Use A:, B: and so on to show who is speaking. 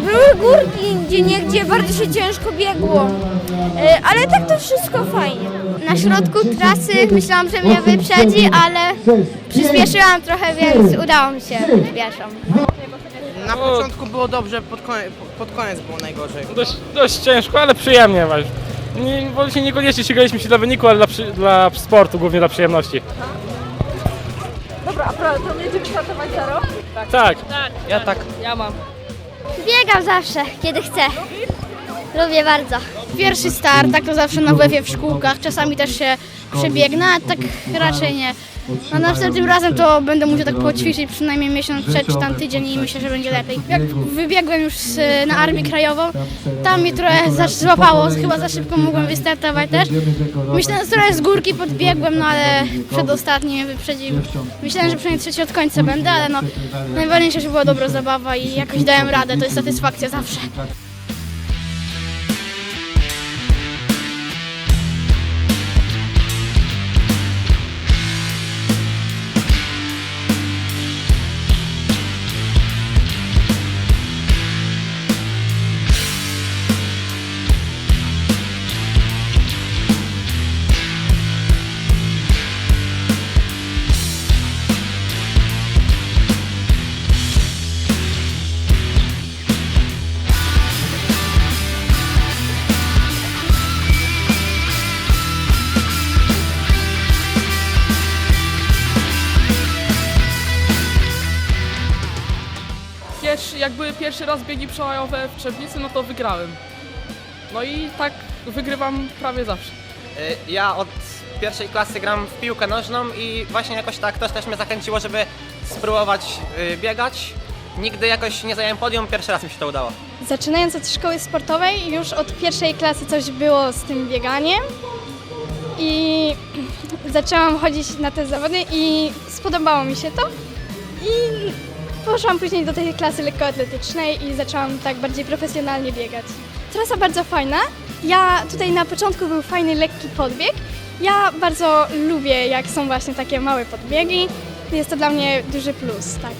A: były górki gdzie niegdzie, bardzo się ciężko biegło. E, Ale tak to wszystko fajnie.
B: Na środku trasy myślałam, że mnie wyprzedzi, ale przyspieszyłam trochę, więc udało mi się pierwszą.
C: Na początku było dobrze, pod koniec, pod koniec było najgorzej.
D: Dość, dość ciężko, ale przyjemnie właśnie. Nie, bo się niekoniecznie ścigaliśmy się dla wyniku, ale dla, przy, dla sportu, głównie dla przyjemności.
E: Dobra, a pra- planujecie wystartować zero?
D: Tak.
C: Ja tak.
E: Ja mam.
B: Biegam zawsze, kiedy chcę. Lubię bardzo. Pierwszy start, tak to zawsze na WF w szkółkach, czasami też się przebiegnę, a tak raczej nie. No następnym razem to będę musiał tak poćwiczyć przynajmniej miesiąc przed czy tam tydzień i myślę, że będzie lepiej. Jak wybiegłem już na Armię Krajową, tam mnie trochę za- złapało, chyba za szybko mogłem wystartować też. Myślałem, że trochę z górki podbiegłem, no ale przedostatni mnie wyprzedził. Myślałem, że przynajmniej trzeci od końca będę, ale no najważniejsze, że była dobra zabawa i jakoś dałem radę, to jest satysfakcja zawsze.
E: Pierwszy, jak były pierwszy raz biegi przełajowe w Trzebnicy, no to wygrałem. No i tak wygrywam prawie zawsze.
F: Y, Ja od pierwszej klasy gram w piłkę nożną i właśnie jakoś tak to też mnie zachęciło, żeby spróbować y, biegać. Nigdy jakoś nie zająłem podium, pierwszy raz mi się to udało.
B: Zaczynając od szkoły sportowej, już od pierwszej klasy coś było z tym bieganiem i zaczęłam chodzić na te zawody i spodobało mi się to. I poszłam później do tej klasy lekkoatletycznej i zaczęłam tak bardziej profesjonalnie biegać. Trasa bardzo fajna. Ja tutaj na początku był fajny, lekki podbieg. Ja bardzo lubię, jak są właśnie takie małe podbiegi. Jest to dla mnie duży plus. Tak.